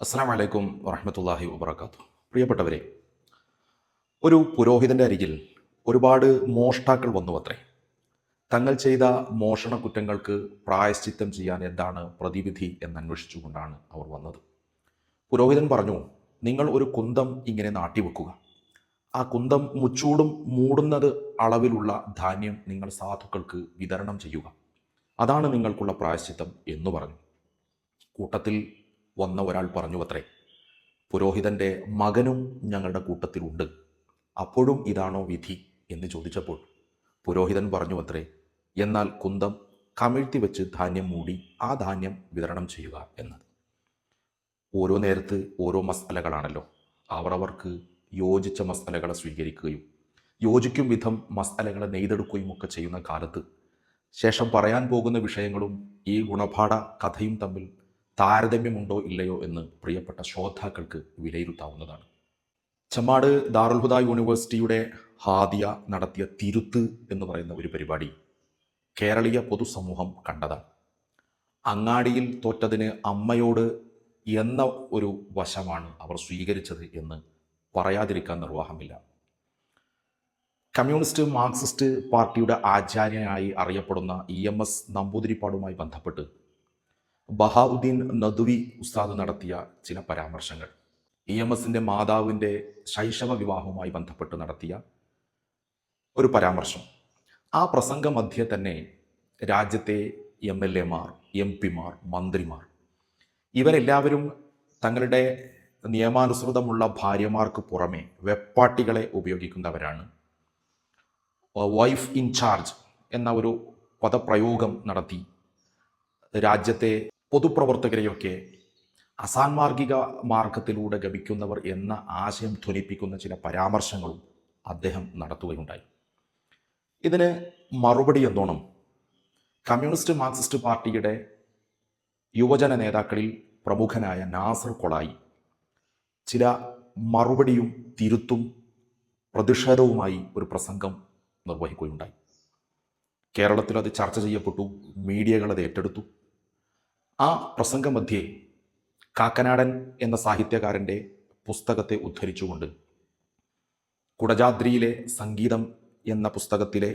അസ്സാം വലൈക്കും വറഹമത്തല്ലാഹി വബർക്കാത്തു പ്രിയപ്പെട്ടവരെ ഒരു പുരോഹിതന്റെ അരികിൽ ഒരുപാട് മോഷ്ടാക്കൾ വന്നു അത്രേ തങ്ങൾ ചെയ്ത മോഷണ കുറ്റങ്ങൾക്ക് പ്രായശ്ചിത്തം ചെയ്യാൻ എന്താണ് പ്രതിവിധി എന്നന്വേഷിച്ചുകൊണ്ടാണ് അവർ വന്നത്. പുരോഹിതൻ പറഞ്ഞു നിങ്ങൾ ഒരു കുന്തം ഇങ്ങനെ നാട്ടിവെക്കുക. ആ കുന്തം മുച്ചൂടും മൂടുന്നത് അളവിലുള്ള ധാന്യം നിങ്ങൾ സാധുക്കൾക്ക് വിതരണം ചെയ്യുക. അതാണ് നിങ്ങൾക്കുള്ള പ്രായശ്ചിത്തം എന്ന് പറഞ്ഞു. കൂട്ടത്തിൽ വന്ന ഒരാൾ പറഞ്ഞു അത്രേ പുരോഹിതന്റെ മകനും ഞങ്ങളുടെ കൂട്ടത്തിലുണ്ട്. അപ്പോഴും ഇതാണോ വിധി എന്ന് ചോദിച്ചപ്പോൾ പുരോഹിതൻ പറഞ്ഞു അത്രേ എന്നാൽ കുന്തം കമിഴ്ത്തി വെച്ച് ധാന്യം മൂടി ആ ധാന്യം വിതരണം ചെയ്യുക എന്നത്. ഓരോ നേരത്ത് ഓരോ മസാലകളാണല്ലോ. അവരവർക്ക് യോജിച്ച മസാലകളെ സ്വീകരിക്കുകയും യോജിക്കും വിധം മസാലകളെ നെയ്തെടുക്കുകയും ഒക്കെ ചെയ്യുന്ന കാലത്ത് ശേഷം പറയാൻ പോകുന്ന വിഷയങ്ങളും ഈ ഗുണപാഠ കഥയും തമ്മിൽ താരതമ്യമുണ്ടോ ഇല്ലയോ എന്ന് പ്രിയപ്പെട്ട ശ്രോതാക്കൾക്ക് വിലയിരുത്താവുന്നതാണ്. ചമ്മാട് ദാറുൽഹുദ യൂണിവേഴ്സിറ്റിയുടെ ഹാദിയ നടത്തിയ തിരുത്ത് എന്ന് പറയുന്ന ഒരു പരിപാടി കേരളീയ പൊതുസമൂഹം കണ്ടതാണ്. അങ്ങാടിയിൽ തോറ്റതിന് അമ്മയോട് എന്ന ഒരു വശമാണ് അവർ സ്വീകരിച്ചത് എന്ന് പറയാതിരിക്കാൻ നിർവാഹമില്ല. കമ്മ്യൂണിസ്റ്റ് മാർക്സിസ്റ്റ് പാർട്ടിയുടെ ആചാര്യനായി അറിയപ്പെടുന്ന ഇ എം എസ് നമ്പൂതിരിപ്പാടുമായി ബന്ധപ്പെട്ട് ബഹാവുദ്ദീൻ നദുവി ഉസ്താദ് നടത്തിയ ചില പരാമർശങ്ങൾ. ഇ എം എസിന്റെ മാതാവിന്റെ ശൈശവ വിവാഹവുമായി ബന്ധപ്പെട്ട് നടത്തിയ ഒരു പരാമർശം. ആ പ്രസംഗ മധ്യേ തന്നെ രാജ്യത്തെ എം എൽ എമാർ എം പിമാർ മന്ത്രിമാർ ഇവരെല്ലാവരും തങ്ങളുടെ നിയമാനുസൃതമുള്ള ഭാര്യമാർക്ക് പുറമെ വെപ്പാട്ടികളെ ഉപയോഗിക്കുന്നവരാണ്. വൈഫ് ഇൻ ചാർജ് എന്ന ഒരു പദപ്രയോഗം നടത്തി രാജ്യത്തെ പൊതുപ്രവർത്തകരെയൊക്കെ അസാൻമാർഗിക മാർഗത്തിലൂടെ ഗമിക്കുന്നവർ എന്ന ആശയം ധ്വനിപ്പിക്കുന്ന ചില പരാമർശങ്ങളും അദ്ദേഹം നടത്തുകയുണ്ടായി. ഇതിന് മറുപടി എന്നോണം കമ്മ്യൂണിസ്റ്റ് മാർക്സിസ്റ്റ് പാർട്ടിയുടെ യുവജന നേതാക്കളിൽ പ്രമുഖനായ നാസർ കൊളായി ചില മറുപടിയും തിരുത്തും പ്രതിഷേധവുമായി ഒരു പ്രസംഗം നിർവഹിക്കുകയുണ്ടായി. കേരളത്തിൽ അത് ചർച്ച ചെയ്യപ്പെട്ടു മീഡിയകൾ അത് ഏറ്റെടുത്തു. ആ പ്രസംഗമധ്യേ കാക്കനാടൻ എന്ന സാഹിത്യകാരന്റെ പുസ്തകത്തെ ഉദ്ധരിച്ചുകൊണ്ട് കുടജാദ്രിയിലെ സംഗീതം എന്ന പുസ്തകത്തിലെ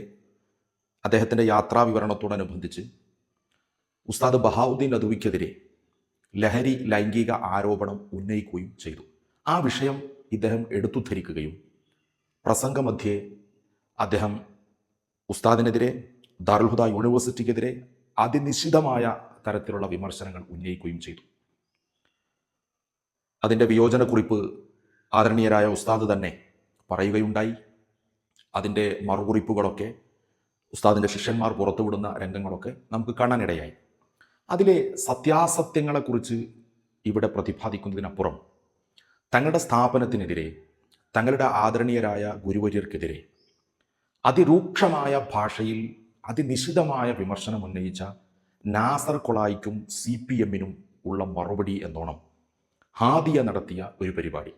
അദ്ദേഹത്തിന്റെ യാത്രാവിവരണത്തോടനുബന്ധിച്ച് ഉസ്താദ് ബഹാവുദ്ദീൻ നദുവിക്കെതിരെ ലഹരി ലൈംഗിക ആരോപണം ഉന്നയിക്കുകയും ചെയ്തു. ആ വിഷയം ഇദ്ദേഹം എടുത്തുദ്ധരിക്കുകയും പ്രസംഗമധ്യേ അദ്ദേഹം ഉസ്താദിനെതിരെ ദാർൽഹുദ യൂണിവേഴ്സിറ്റിക്കെതിരെ അതിനിശ്ചിതമായ തരത്തിലുള്ള വിമർശനങ്ങൾ ഉന്നയിക്കുകയും ചെയ്തു. അതിന്റെ വിയോജനക്കുറിപ്പ് ആദരണീയരായ ഉസ്താദ് തന്നെ പറയുകയുണ്ടായി. അതിന്റെ മറുകുറിപ്പുകളൊക്കെ ഉസ്താദിന്റെ ശിഷ്യന്മാർ പുറത്തുവിടുന്ന രംഗങ്ങളൊക്കെ നമുക്ക് കാണാനിടയായി. അതിലെ സത്യാസത്യങ്ങളെക്കുറിച്ച് ഇവിടെ പ്രതിപാദിക്കുന്നതിനപ്പുറം തങ്ങളുടെ സ്ഥാപനത്തിനെതിരെ തങ്ങളുടെ ആദരണീയരായ ഗുരുവര്യർക്കെതിരെ അതിരൂക്ഷമായ ഭാഷയിൽ അതിനിശിതമായ വിമർശനം ഉന്നയിച്ച നാസർ കൊളായിക്കും സി പി എമ്മിനും ഉള്ള മറുപടി എന്നോണം. ഹാദിയ നടത്തിയ ഒരു പരിപാടി.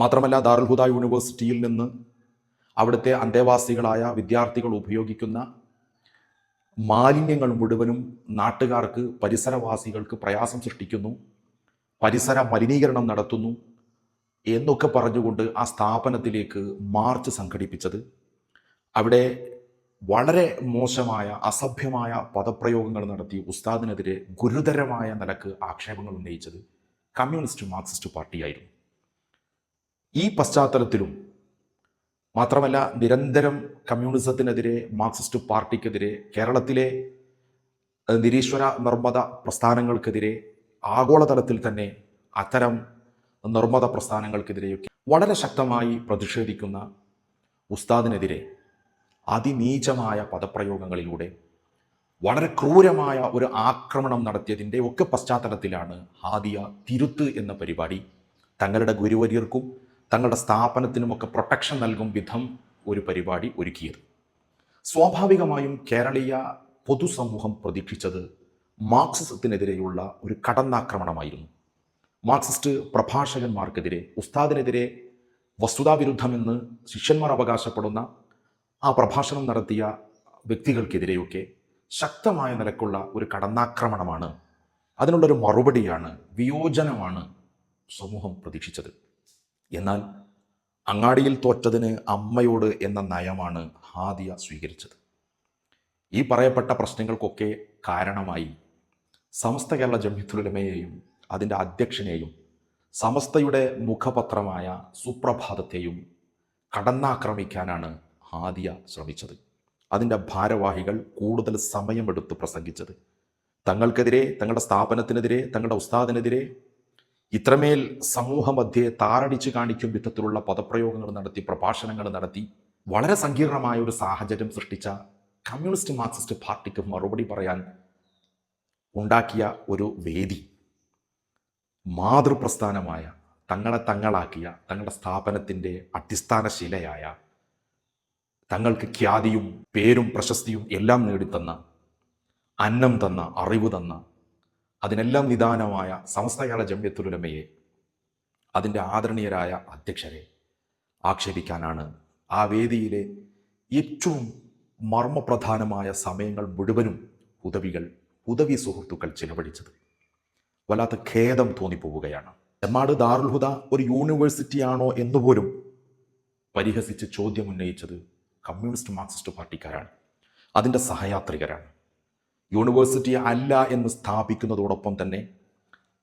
മാത്രമല്ല ദാറുൽഹുദ യൂണിവേഴ്സിറ്റിയിൽ നിന്ന് അവിടുത്തെ അന്തേവാസികളായ വിദ്യാർത്ഥികൾ ഉപയോഗിക്കുന്ന മാലിന്യങ്ങൾ മുഴുവനും നാട്ടുകാർക്ക് പരിസരവാസികൾക്ക് പ്രയാസം സൃഷ്ടിക്കുന്നു പരിസര മലിനീകരണം നടത്തുന്നു എന്നൊക്കെ പറഞ്ഞുകൊണ്ട് ആ സ്ഥാപനത്തിലേക്ക് മാർച്ച് സംഘടിപ്പിച്ചത്. അവിടെ വളരെ മോശമായ അസഭ്യമായ പദപ്രയോഗങ്ങൾ നടത്തി ഉസ്താദിനെതിരെ ഗുരുതരമായ നിലയ്ക്ക് ആക്ഷേപങ്ങൾ ഉന്നയിച്ചത് കമ്മ്യൂണിസ്റ്റ് മാർക്സിസ്റ്റ് പാർട്ടിയായിരുന്നു. ഈ പശ്ചാത്തലത്തിലും മാത്രമല്ല നിരന്തരം കമ്മ്യൂണിസത്തിനെതിരെ മാർക്സിസ്റ്റ് പാർട്ടിക്കെതിരെ കേരളത്തിലെ നിരീശ്വര നിർമ്മത പ്രസ്ഥാനങ്ങൾക്കെതിരെ ആഗോളതലത്തിൽ തന്നെ അത്തരം നിർമ്മത പ്രസ്ഥാനങ്ങൾക്കെതിരെയൊക്കെ വളരെ ശക്തമായി പ്രതിഷേധിക്കുന്ന ഉസ്താദിനെതിരെ അതിനീചമായ പദപ്രയോഗങ്ങളിലൂടെ വളരെ ക്രൂരമായ ഒരു ആക്രമണം നടത്തിയതിന്റെ ഒക്കെ പശ്ചാത്തലത്തിലാണ് ഹാദിയ തിരുത്ത് എന്ന പരിപാടി. തങ്ങളുടെ ഗുരുവര്യർക്കും തങ്ങളുടെ സ്ഥാപനത്തിനുമൊക്കെ പ്രൊട്ടക്ഷൻ നൽകും വിധം ഒരു പരിപാടി ഒരുക്കിയത്. സ്വാഭാവികമായും കേരളീയ പൊതുസമൂഹം പ്രതീക്ഷിച്ചത് മാർക്സിസത്തിനെതിരെയുള്ള ഒരു കടന്നാക്രമണമായിരുന്നു. മാർക്സിസ്റ്റ് പ്രഭാഷകന്മാർക്കെതിരെ ഉസ്താദിനെതിരെ വസ്തുതാവിരുദ്ധമെന്ന് ശിഷ്യന്മാർ അവകാശപ്പെടുന്ന ആ പ്രഭാഷണം നടത്തിയ വ്യക്തികൾക്കെതിരെയൊക്കെ ശക്തമായ നിലക്കുള്ള ഒരു കടന്നാക്രമണമാണ്. അതിനുള്ളൊരു മറുപടിയാണ് വിയോജനമാണ് സമൂഹം പ്രതീക്ഷിച്ചത്. എന്നാൽ അങ്ങാടിയിൽ തോറ്റതിന് അമ്മയോട് എന്ന നയമാണ് ഹാദിയ സ്വീകരിച്ചത്. ഈ പറയപ്പെട്ട പ്രശ്നങ്ങൾക്കൊക്കെ കാരണമായി സമസ്ത കേരള ജംഹിത്തുലമയെയും അതിന്റെ അധ്യക്ഷനെയും സമസ്തയുടെ മുഖപത്രമായ സുപ്രഭാതത്തെയും കടന്നാക്രമിക്കാനാണ് ഹാദിയ ശ്രമിച്ചത്. അതിന്റെ ഭാരവാഹികൾ കൂടുതൽ സമയമെടുത്ത് പ്രസംഗിച്ചത്. തങ്ങൾക്കെതിരെ തങ്ങളുടെ സ്ഥാപനത്തിനെതിരെ തങ്ങളുടെ ഉസ്താദിനെതിരെ ഇത്രമേൽ സമൂഹമധ്യേ താറടിച്ച് കാണിക്കും വിധത്തിലുള്ള പദപ്രയോഗങ്ങൾ നടത്തി പ്രഭാഷണങ്ങൾ നടത്തി വളരെ സങ്കീർണമായ ഒരു സാഹചര്യം സൃഷ്ടിച്ച കമ്മ്യൂണിസ്റ്റ് മാർക്സിസ്റ്റ് പാർട്ടിക്ക് മറുപടി പറയാൻ ഉണ്ടാക്കിയ ഒരു വേദി. മാതൃപ്രസ്ഥാനമായ തങ്ങളെ തങ്ങളാക്കിയ തങ്ങളുടെ സ്ഥാപനത്തിന്റെ അടിസ്ഥാന ശിലയായ തങ്ങൾക്ക് ഖ്യാതിയും പേരും പ്രശസ്തിയും എല്ലാം നേടിത്തന്ന അന്നം തന്ന അറിവ് തന്ന അതിനെല്ലാം നിദാനമായ സമസ്തകാല ജമ്യത്തുലമയെ അതിന്റെ ആദരണീയരായ അധ്യക്ഷരെ ആക്ഷേപിക്കാനാണ് ആ വേദിയിലെ ഏറ്റവും മർമ്മപ്രധാനമായ സമയങ്ങൾ മുഴുവനും ഉദവികൾ ഉദവി സുഹൃത്തുക്കൾ ചിലവഴിച്ചത്. വല്ലാത്ത ഖേദം തോന്നിപ്പോവുകയാണ്. ചെമ്മാട് ദാറുൽ ഹുദ ഒരു യൂണിവേഴ്സിറ്റിയാണോ എന്നുപോലും പരിഹസിച്ച് ചോദ്യം ഉന്നയിച്ചത് കമ്മ്യൂണിസ്റ്റ് മാർക്സിസ്റ്റ് പാർട്ടിക്കാരാണ്. അതിന്റെ സഹയാത്രികരാണ്. യൂണിവേഴ്സിറ്റി അല്ല എന്ന് സ്ഥാപിക്കുന്നതോടൊപ്പം തന്നെ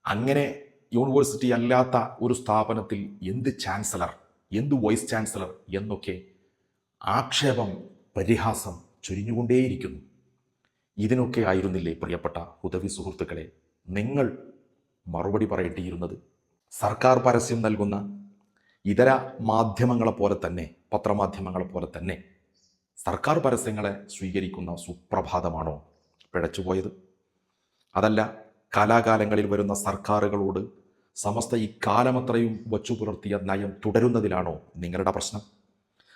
അങ്ങനെ യൂണിവേഴ്സിറ്റി അല്ലാത്ത ഒരു സ്ഥാപനത്തിൽ എന്ത് ചാൻസലർ എന്ത് വൈസ് ചാൻസലർ എന്നൊക്കെ ആക്ഷേപം പരിഹാസം ചൊരിഞ്ഞുകൊണ്ടേയിരിക്കുന്നു. ഇതിനൊക്കെ ആയിരുന്നില്ലേ പ്രിയപ്പെട്ട ഉദവി സുഹൃത്തുക്കളെ നിങ്ങൾ മറുപടി പറയേണ്ടിയിരുന്നത്? സർക്കാർ പരസ്യം നൽകുന്ന ഇതര മാധ്യമങ്ങളെ പോലെ തന്നെ പത്രമാധ്യമങ്ങളെ പോലെ തന്നെ സർക്കാർ പരസ്യങ്ങളെ സ്വീകരിക്കുന്ന സുപ്രഭാതമാണോ പിഴച്ചുപോയത്? അതല്ല കാലാകാലങ്ങളിൽ വരുന്ന സർക്കാരുകളോട് സമസ്ത ഇക്കാലമത്രയും വച്ചു പുലർത്തിയ നയം തുടരുന്നതിലാണോ നിങ്ങളുടെ പ്രശ്നം?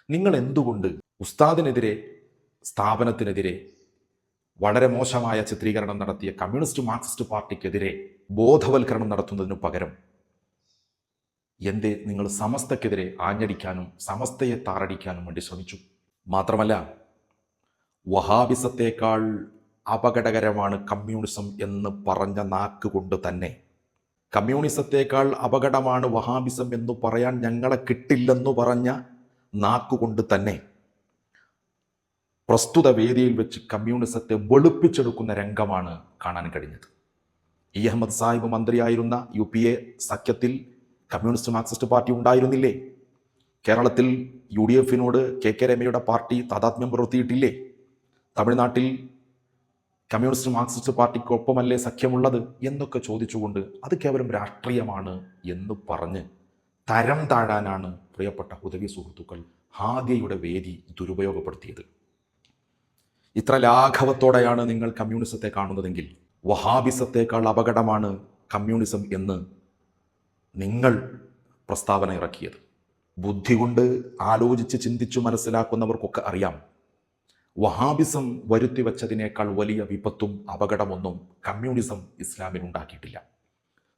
നിങ്ങൾ എന്തുകൊണ്ട് ഉസ്താദിനെതിരെ സ്ഥാപനത്തിനെതിരെ വളരെ മോശമായ ചിത്രീകരണം നടത്തിയ കമ്മ്യൂണിസ്റ്റ് മാർക്സിസ്റ്റ് പാർട്ടിക്കെതിരെ ബോധവൽക്കരണം നടത്തുന്നതിനു പകരം എന്തേ നിങ്ങൾ സമസ്തക്കെതിരെ ആഞ്ഞടിക്കാനും സമസ്തയെ താറടിക്കാനും വേണ്ടി ശ്രമിച്ചു. മാത്രമല്ല വഹാബിസത്തേക്കാൾ അപകടകരമാണ് കമ്മ്യൂണിസം എന്ന് പറഞ്ഞ നാക്ക് കൊണ്ട് തന്നെ. കമ്മ്യൂണിസത്തേക്കാൾ അപകടമാണ് വഹാബിസം എന്ന് പറയാൻ ഞങ്ങളെ കിട്ടില്ലെന്ന് പറഞ്ഞ നാക്കുകൊണ്ട് തന്നെ. പ്രസ്തുത വേദിയിൽ വെച്ച് കമ്മ്യൂണിസത്തെ വെളുപ്പിച്ചെടുക്കുന്ന രംഗമാണ് കാണാൻ കഴിഞ്ഞത്. ഇ അഹമ്മദ് സാഹിബ് മന്ത്രിയായിരുന്ന യു പി എ സഖ്യത്തിൽ കമ്മ്യൂണിസ്റ്റ് മാർക്സിസ്റ്റ് പാർട്ടി ഉണ്ടായിരുന്നില്ലേ? കേരളത്തിൽ യു ഡി എഫിനോട് കെ കെ രമയുടെ പാർട്ടി താതാത്മ്യം പുലർത്തിയിട്ടില്ലേ? തമിഴ്നാട്ടിൽ കമ്മ്യൂണിസ്റ്റ് മാർക്സിസ്റ്റ് പാർട്ടിക്കൊപ്പമല്ലേ സഖ്യമുള്ളത് എന്നൊക്കെ ചോദിച്ചുകൊണ്ട് അത് കേവലം രാഷ്ട്രീയമാണ് എന്ന് പറഞ്ഞ് തരം താഴാനാണ് പ്രിയപ്പെട്ട ഉദവി സുഹൃത്തുക്കൾ ഹാദിയയുടെ വേദി ദുരുപയോഗപ്പെടുത്തിയത്. ഇത്ര ലാഘവത്തോടെയാണ് നിങ്ങൾ കമ്മ്യൂണിസത്തെ കാണുന്നതെങ്കിൽ വഹാബിസത്തേക്കാൾ അപകടമാണ് കമ്മ്യൂണിസം എന്ന് നിങ്ങൾ പ്രസ്താവന ഇറക്കിയത്. ബുദ്ധി കൊണ്ട് ആലോചിച്ച് ചിന്തിച്ചു മനസ്സിലാക്കുന്നവർക്കൊക്കെ അറിയാം. വഹാബിസം വരുത്തി വച്ചതിനേക്കാൾ വലിയ വിപത്തും അപകടമൊന്നും കമ്മ്യൂണിസം ഇസ്ലാമിനുണ്ടാക്കിയിട്ടില്ല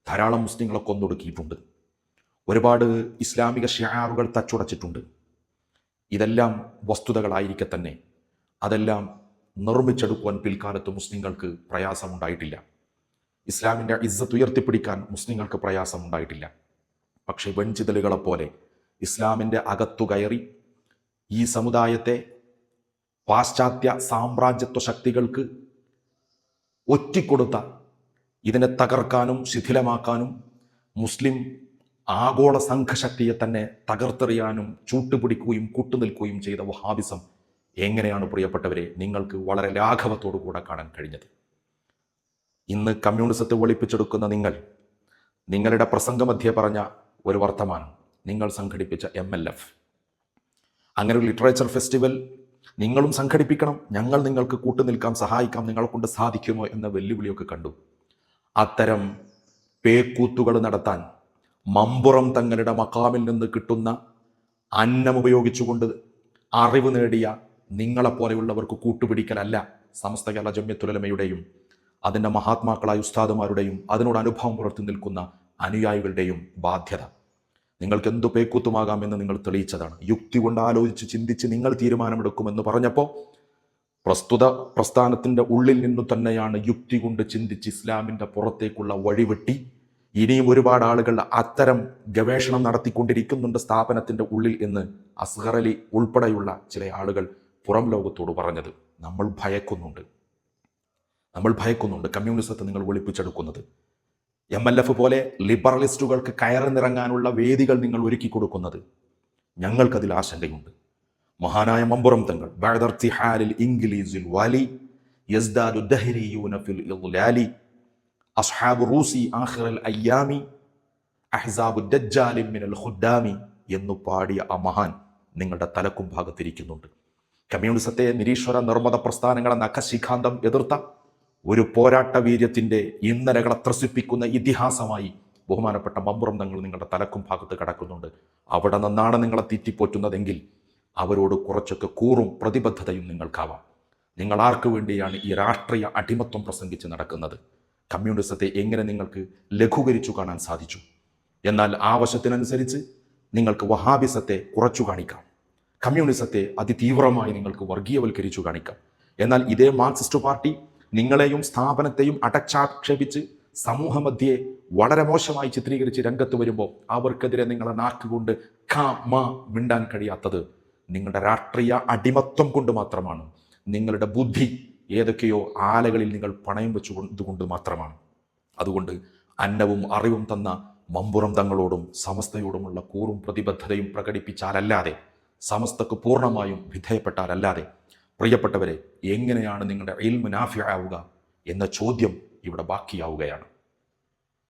ധാരാളം മുസ്ലിങ്ങളെ കൊന്നൊടുക്കിയിട്ടുണ്ട് ഒരുപാട് ഇസ്ലാമിക ഷിയാറുകൾ തച്ചുടച്ചിട്ടുണ്ട്. ഇതെല്ലാം വസ്തുതകളായിരിക്കെ തന്നെ. അതെല്ലാം നിർമ്മിച്ചെടുക്കുവാൻ പിൽക്കാലത്ത് മുസ്ലിങ്ങൾക്ക് പ്രയാസമുണ്ടായിട്ടില്ല. ഇസ്ലാമിന്റെ ഇസ്സത്ത് ഉയർത്തിപ്പിടിക്കാൻ മുസ്ലിങ്ങൾക്ക് പ്രയാസമുണ്ടായിട്ടില്ല. പക്ഷേ വെഞ്ചിതലുകളെപ്പോലെ ഇസ്ലാമിന്റെ അകത്തു കയറി ഈ സമുദായത്തെ പാശ്ചാത്യ സാമ്രാജ്യത്വ ശക്തികൾക്ക് ഒറ്റിക്കൊടുത്ത ഇതിനെ തകർക്കാനും ശിഥിലമാക്കാനും മുസ്ലിം ആഗോള സംഘശക്തിയെ തന്നെ തകർത്തെറിയാനും ചൂട്ടുപിടിക്കുകയും കൂട്ടുനിൽക്കുകയും ചെയ്ത വഹാബിസം എങ്ങനെയാണ് പ്രിയപ്പെട്ടവരെ നിങ്ങൾക്ക് വളരെ ലാഘവത്തോടു കൂടെ കാണാൻ കഴിഞ്ഞത്? ഇന്ന് കമ്മ്യൂണിസത്തെ ഒളിപ്പിച്ചെടുക്കുന്ന നിങ്ങൾ നിങ്ങളുടെ പ്രസംഗമധ്യേ പറഞ്ഞ ഒരു വർത്തമാനം നിങ്ങൾ സംഘടിപ്പിച്ച എം എൽ എഫ് അങ്ങനെ ഒരു ലിറ്ററേച്ചർ ഫെസ്റ്റിവൽ നിങ്ങളും സംഘടിപ്പിക്കണം ഞങ്ങൾ നിങ്ങൾക്ക് കൂട്ടുനിൽക്കാം സഹായിക്കാം നിങ്ങളെ കൊണ്ട് സാധിക്കുമോ എന്ന വെല്ലുവിളിയൊക്കെ കണ്ടു. അത്തരം പേക്കൂത്തുകൾ നടത്താൻ മമ്പുറം തങ്ങളുടെ മക്കാമിൽ നിന്ന് കിട്ടുന്ന അന്നം ഉപയോഗിച്ചുകൊണ്ട് അറിവ് നേടിയ നിങ്ങളെപ്പോലെയുള്ളവർക്ക് കൂട്ടുപിടിക്കലല്ല സമസ്ത കേരള ജമ്യത്തുലമയുടെയും അതിന്റെ മഹാത്മാക്കളായ ഉസ്താദുമാരുടെയും അതിനോട് അനുഭവം പുലർത്തി നിൽക്കുന്ന അനുയായികളുടെയും ബാധ്യത. നിങ്ങൾക്ക് എന്തു പേക്കൂത്തുമാകാമെന്ന് നിങ്ങൾ തെളിയിച്ചതാണ്. യുക്തി കൊണ്ട് ആലോചിച്ച് ചിന്തിച്ച് നിങ്ങൾ തീരുമാനമെടുക്കുമെന്ന് പറഞ്ഞപ്പോൾ പ്രസ്തുത പ്രസ്ഥാനത്തിന്റെ ഉള്ളിൽ നിന്നു തന്നെയാണ് യുക്തി കൊണ്ട് ചിന്തിച്ച് ഇസ്ലാമിന്റെ പുറത്തേക്കുള്ള വഴിവെട്ടി ഇനിയും ഒരുപാട് ആളുകൾ അത്തരം ഗവേഷണം നടത്തിക്കൊണ്ടിരിക്കുന്നുണ്ട് സ്ഥാപനത്തിന്റെ ഉള്ളിൽ എന്ന് അസ്ഹർ അലി ഉൾപ്പെടെയുള്ള ചില ആളുകൾ പുറം ലോകത്തോട് പറഞ്ഞത്. നമ്മൾ ഭയക്കുന്നുണ്ട്. നമ്മൾ ഭയക്കുന്നുണ്ട്. കമ്മ്യൂണിസത്തെ നിങ്ങൾ ഒളിപ്പിച്ചെടുക്കുന്നത്. എം എൽ എഫ് പോലെ ലിബറലിസ്റ്റുകൾക്ക് കയറിനിറങ്ങാനുള്ള വേദികൾ നിങ്ങൾ ഒരുക്കി കൊടുക്കുന്നത്. ഞങ്ങൾക്കതിൽ ആശങ്കയുണ്ട്. മഹാനായ മമ്പുറം തങ്ങൾ ബഅദർത്തിഹാലിൽ ഇംഗ്ലീസിൽ വാലി യസ്ദാദു ഇദ്ലാലി അസ്ഹാബു റൂസി ആഖിറൽ അയ്യാമി അഹ്സാബു എന്നു പാടിയ ആ മഹാൻ നിങ്ങളുടെ തലക്കും ഭാഗത്തിരിക്കുന്നുണ്ട്. കമ്മ്യൂണിസത്തെ നിരീശ്വര നിർമ്മത പ്രസ്ഥാനങ്ങളെ നഖശിഖാന്തം എതിർത്ത ഒരു പോരാട്ട വീര്യത്തിന്റെ ഇന്നലകളെ ത്രസിപ്പിക്കുന്ന ഇതിഹാസമായി ബഹുമാനപ്പെട്ട മമ്പുറം തങ്ങൾ നിങ്ങളുടെ തലക്കും ഭാഗത്ത് കിടക്കുന്നുണ്ട്. അവിടെ നിന്നാണ് നിങ്ങളെ തീറ്റിപ്പോറ്റുന്നതെങ്കിൽ അവരോട് കുറച്ചൊക്കെ കൂറും പ്രതിബദ്ധതയും നിങ്ങൾക്കാവാം. നിങ്ങൾ ആർക്കു വേണ്ടിയാണ് ഈ രാഷ്ട്രീയ അടിമത്വം പ്രസംഗിച്ച് നടക്കുന്നത്? കമ്മ്യൂണിസത്തെ എങ്ങനെ നിങ്ങൾക്ക് ലഘൂകരിച്ചു കാണാൻ സാധിച്ചു? എന്നാൽ ആവശ്യത്തിനനുസരിച്ച് നിങ്ങൾക്ക് വഹാബിസത്തെ കുറച്ചു കാണിക്കാം. കമ്മ്യൂണിസത്തെ അതിതീവ്രമായി നിങ്ങൾക്ക് വർഗീയവൽക്കരിച്ചു കാണിക്കാം. എന്നാൽ ഇതേ മാർക്സിസ്റ്റ് പാർട്ടി നിങ്ങളെയും സ്ഥാപനത്തെയും അടച്ചാക്ഷേപിച്ച് സമൂഹമധ്യേ വളരെ മോശമായി ചിത്രീകരിച്ച് രംഗത്ത് വരുമ്പോൾ അവർക്കെതിരെ നിങ്ങളെ നാക്കുകൊണ്ട് ഖ മ മിണ്ടാൻ കഴിയാത്തത് നിങ്ങളുടെ രാഷ്ട്രീയ അടിമത്വം കൊണ്ട് മാത്രമാണ്. നിങ്ങളുടെ ബുദ്ധി ഏതൊക്കെയോ ആലകളിൽ നിങ്ങൾ പണയം വെച്ചുകൊണ്ട് മാത്രമാണ്. അതുകൊണ്ട് അന്നവും അറിവും തന്ന മമ്പുറം തങ്ങളോടും സമസ്തയോടുമുള്ള കൂറും പ്രതിബദ്ധതയും പ്രകടിപ്പിച്ചാലല്ലാതെ സമസ്തക്ക് പൂർണമായും വിധേയപ്പെട്ടാലല്ലാതെ പ്രിയപ്പെട്ടവരെ എങ്ങനെയാണ് നിങ്ങളുടെ ഇൽമുനാഫിയാവുക എന്ന ചോദ്യം ഇവിടെ ബാക്കിയാവുകയാണ്.